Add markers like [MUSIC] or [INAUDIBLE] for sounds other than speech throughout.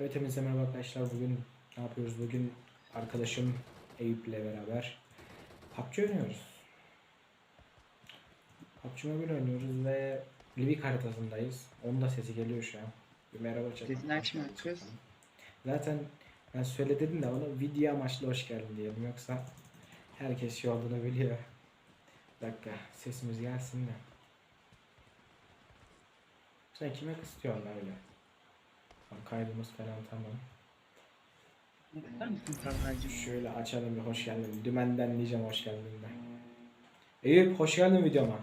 Evet hepinize merhaba arkadaşlar. Bugün ne yapıyoruz? Bugün arkadaşım Eyüp ile beraber PUBG oynuyoruz. PUBG Mobile oynuyoruz ve Livik haritasındayız. Onun da sesi geliyor şu an. Bir merhaba çek. Sesini açma kız. Zaten ben söyledim de onu video amaçlı hoş geldin diyelim. Yoksa herkes şey olduğunu biliyor. Bir dakika sesimiz gelsin de. Sen kime kısıtıyorsun lan öyle? Bak kaydımız falan tamam. Yapar mısın Talha'cığım? Şöyle açalım bir hoş geldin. Dümenden diyeceğim hoş geldin ben. Eyüp hoş geldin videoma.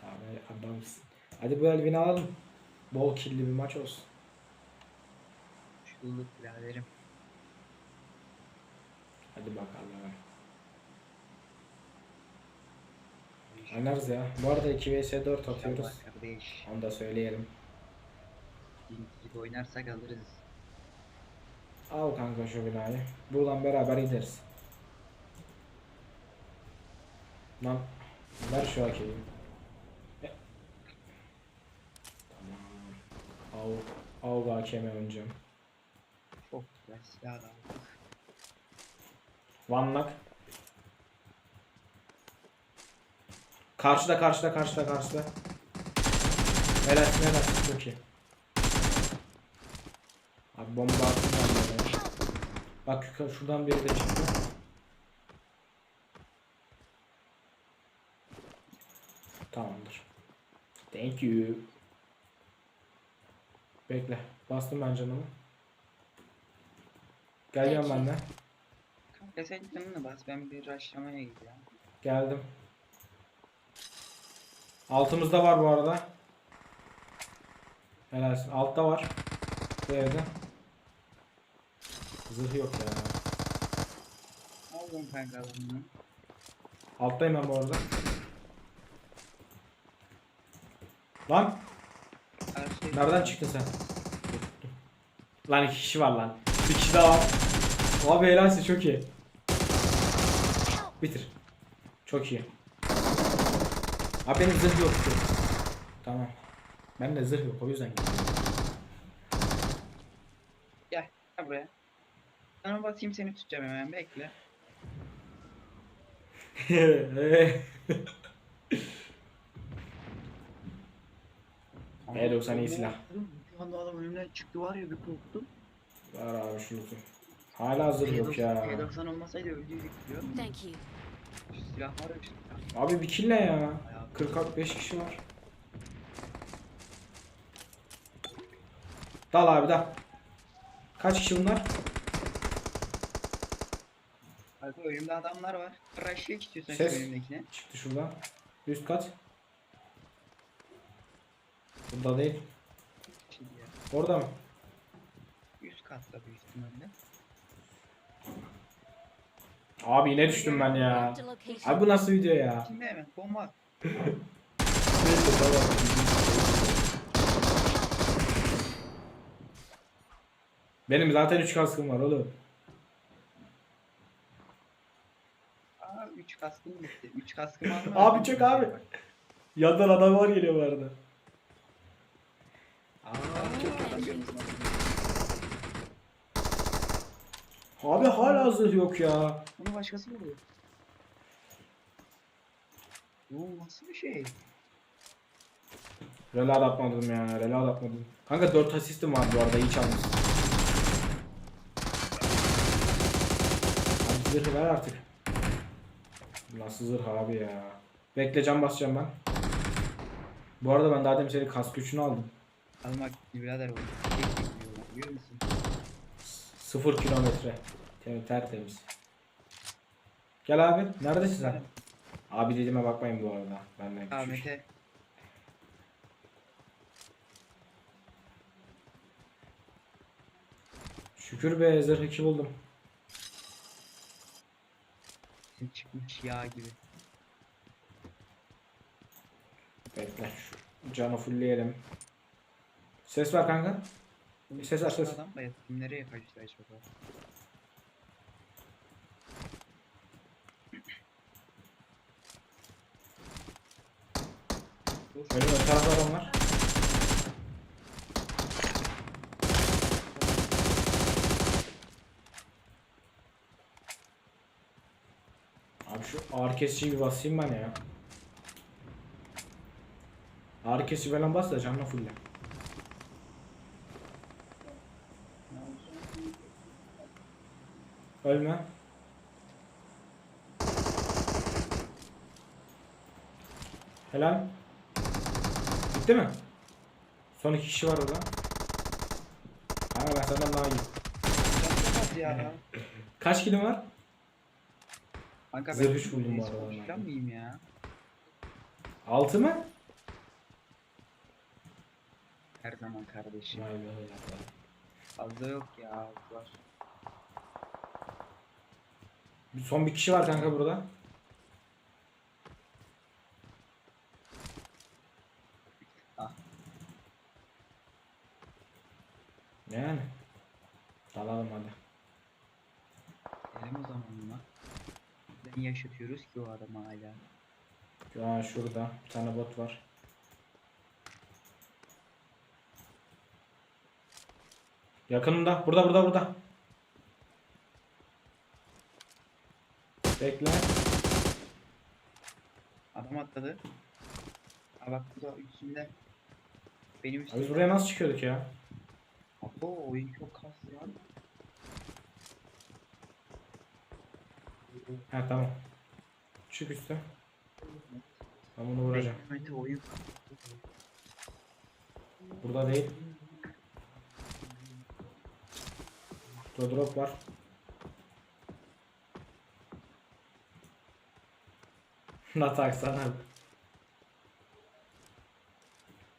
Tamam adamsın. Hadi bu elvini alalım. Bol killi bir maç olsun. Şu bulduk biraderim. Hadi bakalım. Oynarız ya. Bu arada 2 vs 4 atıyoruz. Kardeş. Onu da söyleyelim. Gibi oynarsak alırız. Al kanka şu binayı. Buradan beraber gideriz. Lan ver şu hakeyi. E- Tamam. Av, av hakeme önce. Çok güzel silah aldık. One knock. Karşıda karşıda karşıda karşıda. Helalsin helalsin çok iyi. Abi bomba attım ben de. Bak şuradan biri de çıktı. Tamamdır. Thank you. Bekle. Bastım ben canımı. Geliyorum ben de. Kanka sen canını bas ben bir rushlamaya gidiyorum. Geldim. Altımızda var bu arada. Helalsin. Altta var. Bu evde. Zırh yok ya. Aldım kanka adamını. Alttayım ben bu arada. Lan Karşı nereden çıktın sen? Lan iki kişi var lan. Bir kişi daha var. Abi helalsin çok iyi. Bitir. Çok iyi. Abi benim zırh yok. Tamam. Ben de zırh yok o yüzden gittim. Gel buraya. Sana basayım seni tutacağım hemen bekle. [LAUGHS] E90 iyi silah. Şu anda adam önümden çıktı var ya bir korktum. Var abi şunu tut. Hala zırh yok ya. P90 olmasaydı öldüydük diyor. Thank you. Şu silah var ya şu silah. Abi bir kill ne ya? Ayağı 45 kişi var. Dal abi dal. Kaç kişi bunlar? Kanka önümde adamlar var. Rush'ı istiyorsan Ses. şu önümdekine. Çıktı şuradan. Üst kat. Burada değil. Orada mı? Üst katta büyük ihtimalle. Abi yine düştüm ben ya. Abi bu nasıl video ya? Şimdi hemen bomba. Neyse tamam. Benim zaten 3 kaskım var oğlum. Aa 3 kaskım bitti. 3 kaskım alma. Abi çök abi. Yandan adam var geliyor bu arada. Aa çok adam gördüm. Abi hala zırh yok ya. Bunu başkası vuruyor. Bu nasıl bir şey? Reload atmadım ya. Reload atmadım. Kanka 4 asistim var bu arada. iyi çalmışsın. Abi zırhı ver artık. Nasıl zırh abi ya. Bekle can basacağım ben. Bu arada ben daha demin senin kask gücünü aldım. Almak birader diyorlar, Biliyor musun? 0 kilometre. Ter tertemiz. Gel abi. Neredesin sen? Abi dediğime bakmayın bu arada. Benden küçük. Ahmet'e Şükür be zırh 2 buldum. çıkmış yağ gibi. Bekle. Şu canı fullleyelim. Ses ver kanka. Ses ver ses. Adam bayat. Nereye kaçtı acaba? Önüm ön tarafta adam var. Abi şu ağrı kesiciyi bir basayım ben ya. Ağrı kesici falan bas da canına fulle. Ölme. Helal. Bitti mi? Son iki kişi var orada. Kanka ben senden daha iyiyim. Yapamaz ya. [LAUGHS] Kaç kilim var? Kanka Zırh üç buldum bu arada ben. mıyım ya? 6 mı? Her zaman kardeşim. Vay be be. Fazla yok ya var. Bir- Son bir kişi var kanka burada. Ah. Yani. Dalalım hadi. Gidelim o zaman buna. Neden yaşatıyoruz ki o adamı hala? An şurada bir tane bot var. Yakınında. Burada burada burada. Bekle. Adam atladı. Aa bak burada üstünde. Benim Abi üstümde. biz buraya nasıl çıkıyorduk ya? Abo oyun çok kaslı lan. Ha tamam. Çık üstte. Ben bunu vuracağım. Oyun Burada değil. Burada drop var. [LAUGHS] Natak sana.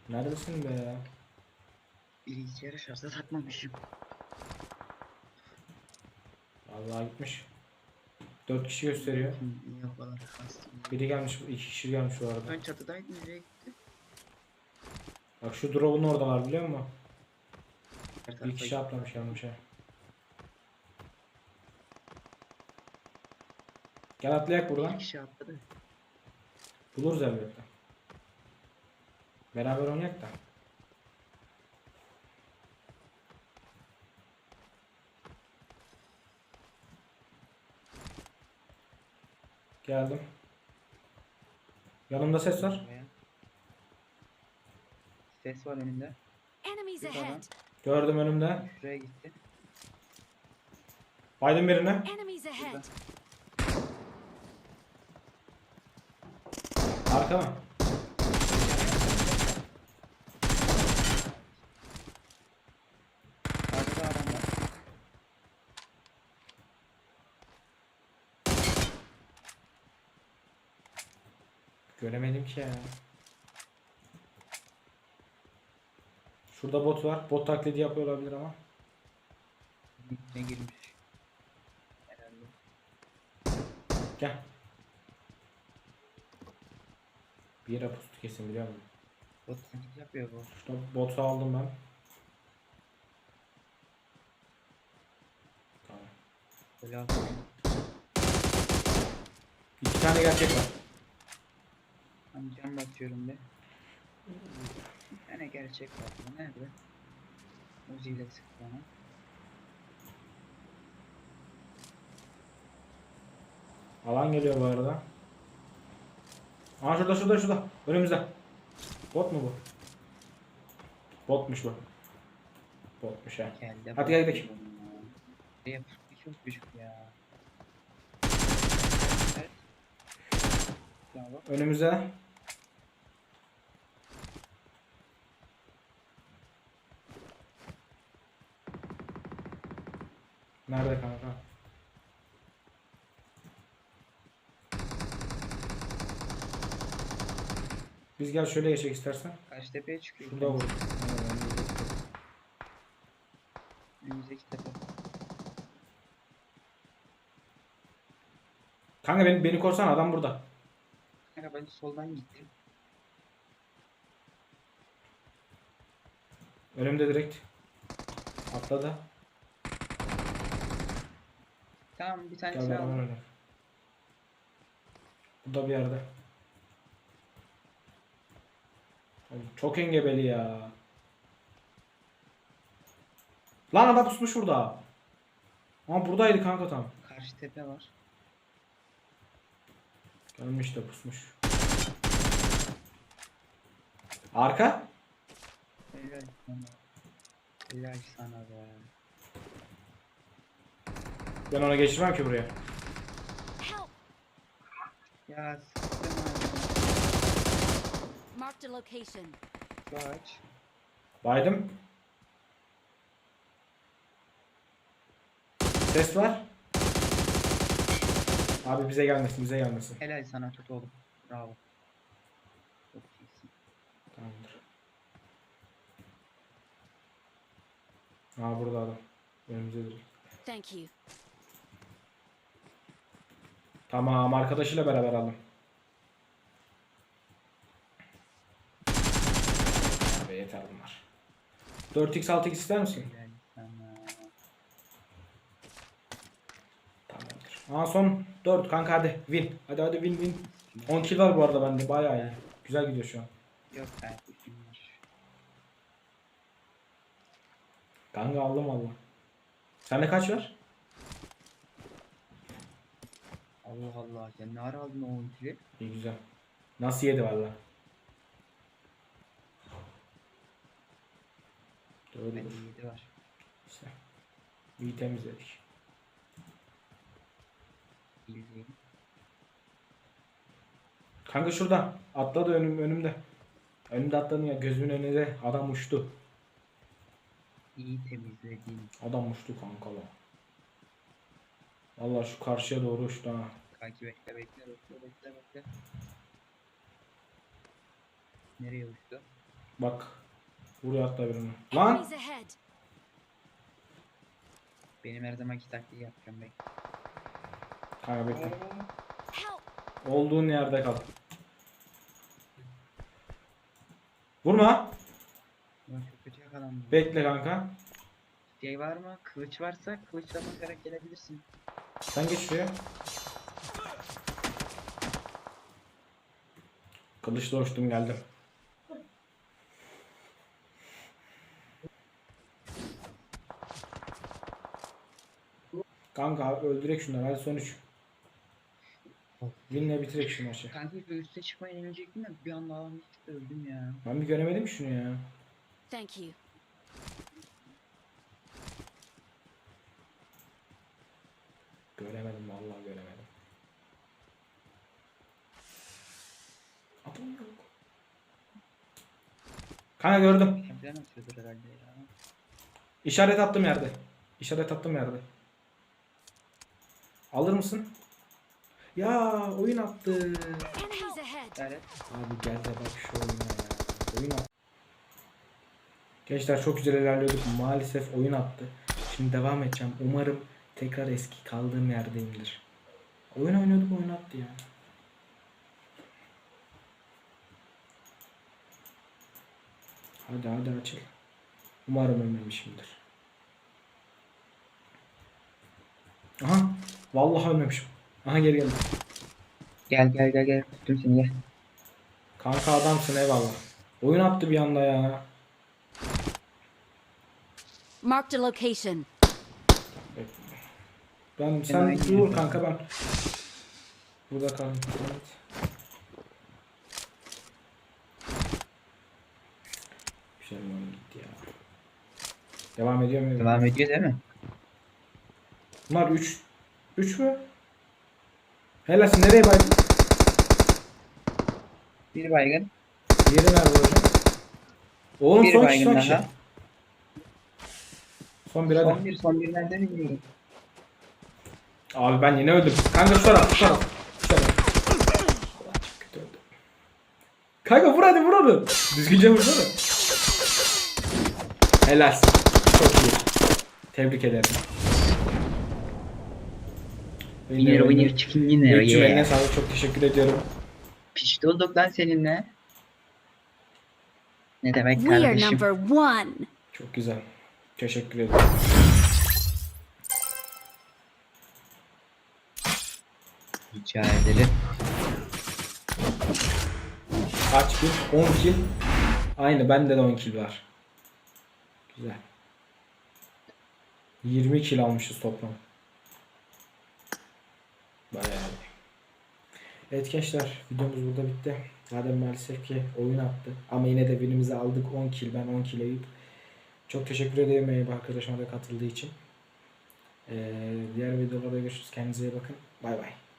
Neredesin be? bilgisayarı şarja takmamışım. Vallahi gitmiş. 4 kişi gösteriyor. Kadar kastım? Biri gelmiş, iki kişi gelmiş bu arada. Ben çatıdaydım nereye gitti? Bak şu drop'un orada var biliyor musun? Her Bir tarafa kişi gitti. atlamış yanlış ha. Gel atlayak Bir buradan. kişi atladı. Buluruz elbette. Beraber oynayak da. Geldim. Yanımda ses var. Ses var önünde. Enemies Yukarı. ahead! Gördüm önümde. Şuraya gitti. Baydım birine. Enemies ahead! Arka mı? Arkada adam var. Göremedim ki ya. Şurada bot var. Bot taklidi yapıyor olabilir ama. Ne girmiş? Herhalde. Gel. Bir yere pustu kesin biliyor musun? Bot sanki yapıyor bu. Şurada botu aldım ben. Tamam. İki tane gerçek var. Ben cam basıyorum be. Tane gerçek var. Nerede? Uzi ile sıktı bana. Alan geliyor bu arada. Aa şurada şurada şurada. Önümüzde. Bot mu bu? Botmuş bu. Botmuş ha. Geldi. Hadi gel gidelim. Yapıyor? Çok küçük ya. Evet. Ya Nerede kanka? Biz gel şöyle geçek istersen. Karşı tepeye çıkıyor. Şurada vur. Önümüzdeki tepe. Kanka beni, beni korsan adam burada. Kanka ben soldan gittim. Önümde direkt. Atladı. Tamam bir Gel tanesini beraber aldım. oynayalım. Burada bir yerde. Çok engebeli ya. Lan adam pusmuş burada. Ama buradaydı kanka tam. Karşı tepe var. Gelmiş de pusmuş. Arka? Helal sana. Helal sana be. Ben ona geçirmem ki buraya. Ya abi. Marked a location. Şu aç. Baydım. Ses var. Abi bize gelmesin, bize gelmesin. Helal sana tut oğlum. Bravo. Çok iyisin. Tamamdır. Aa burada adam. Önümüzde dur. Thank you. Tamam arkadaşıyla beraber aldım. Abi yeter bunlar. 4x 6x ister misin? Tamamdır. Aa son 4 kanka hadi win. Hadi hadi win win. 10 kill var bu arada bende bayağı iyi. Güzel gidiyor şu an. Yok işim var. Kanka aldım valla. Sende kaç var? Allah Allah. Sen ne ara aldın o ultiyi? İyi güzel. Nasıl yedi valla. Doğru. Bende 7 var. İşte. İyi temizledik. Bildiğin. Kanka şurada. Atladı önüm, önümde. Önümde atladın ya gözümün önünde adam uçtu. İyi temizledin. Adam uçtu kanka lan. Valla şu karşıya doğru uçtu ha. Kanki bekle bekle bekle bekle bekle. Nereye uçtu? Bak. Buraya atla birini. Lan! Benim her zamanki taktiği yapacağım bekle. Kanka bekle. Olduğun yerde kal. Vurma. Ulan çok kötü yakalandım. Bekle kanka. Şey var mı? Kılıç varsa kılıçla bakarak gelebilirsin. Sen geç şuraya. Kılıçla uçtum geldim. Kanka öldürek şunları hadi sonuç. Winle bitirek şu maçı. Kanka üste çıkmaya inecektim de bir anda alan çıktı öldüm ya. Ben bir göremedim şunu ya. Thank you. Göremedim vallahi göremedim. Adam yok. Kanka gördüm. Şampiyon atıyordur herhalde ya. İşaret attım yerde. İşaret attım yerde. Alır mısın? Ya oyun attı. Evet. Abi gel de bak şu oyuna ya. Oyun attı. Gençler çok güzel ilerliyorduk. Maalesef oyun attı. Şimdi devam edeceğim. Umarım tekrar eski kaldığım yerdeyimdir. Oyun oynuyorduk oyun attı ya. Hadi hadi açıl. Umarım ölmemişimdir. Aha. Vallahi ölmemişim. Aha geri geldim. Gel gel gel gel. Tuttum seni gel. Kanka adamsın eyvallah. Oyun attı bir anda ya. Marked a location. Ben sen aynı dur kanka ben. Burada kalın. Evet. Bir oyun gitti ya. Devam ediyor mu? Devam ediyor değil mi? Bunlar 3 3 mü? Helalsin nereye baydın? Bir baygın. Diğeri nerede hocam? Oğlum Bir son kişi son kişi. Son bir hadi. Son bir son bir nerede bilmiyorum. Abi ben yine öldüm. Kanka şu taraf, şu taraf. Şu taraf. Allah çok kötü öldüm. Kanka vur hadi vur onu. Düzgünce vursana. Helalsin. Çok iyi. Tebrik ederim. Winner winner chicken winner Büyükçüm eline yeah. sağlık. Çok teşekkür ediyorum. Pişti olduk lan seninle. Ne demek We are kardeşim? number one. Çok güzel. Teşekkür ederim. Rica ederim. Kaç kill? 10 kill. Aynı bende de 10 kill var. Güzel. 20 kill almışız toplam. Bayağı iyi. Evet gençler videomuz burada bitti. Zaten maalesef ki oyun attı. Ama yine de winimizi aldık 10 kill. Ben 10 kill ayıp. Çok teşekkür ederim Eyüp arkadaşıma da katıldığı için. Ee, diğer videolarda görüşürüz. Kendinize iyi bakın. Bay bay.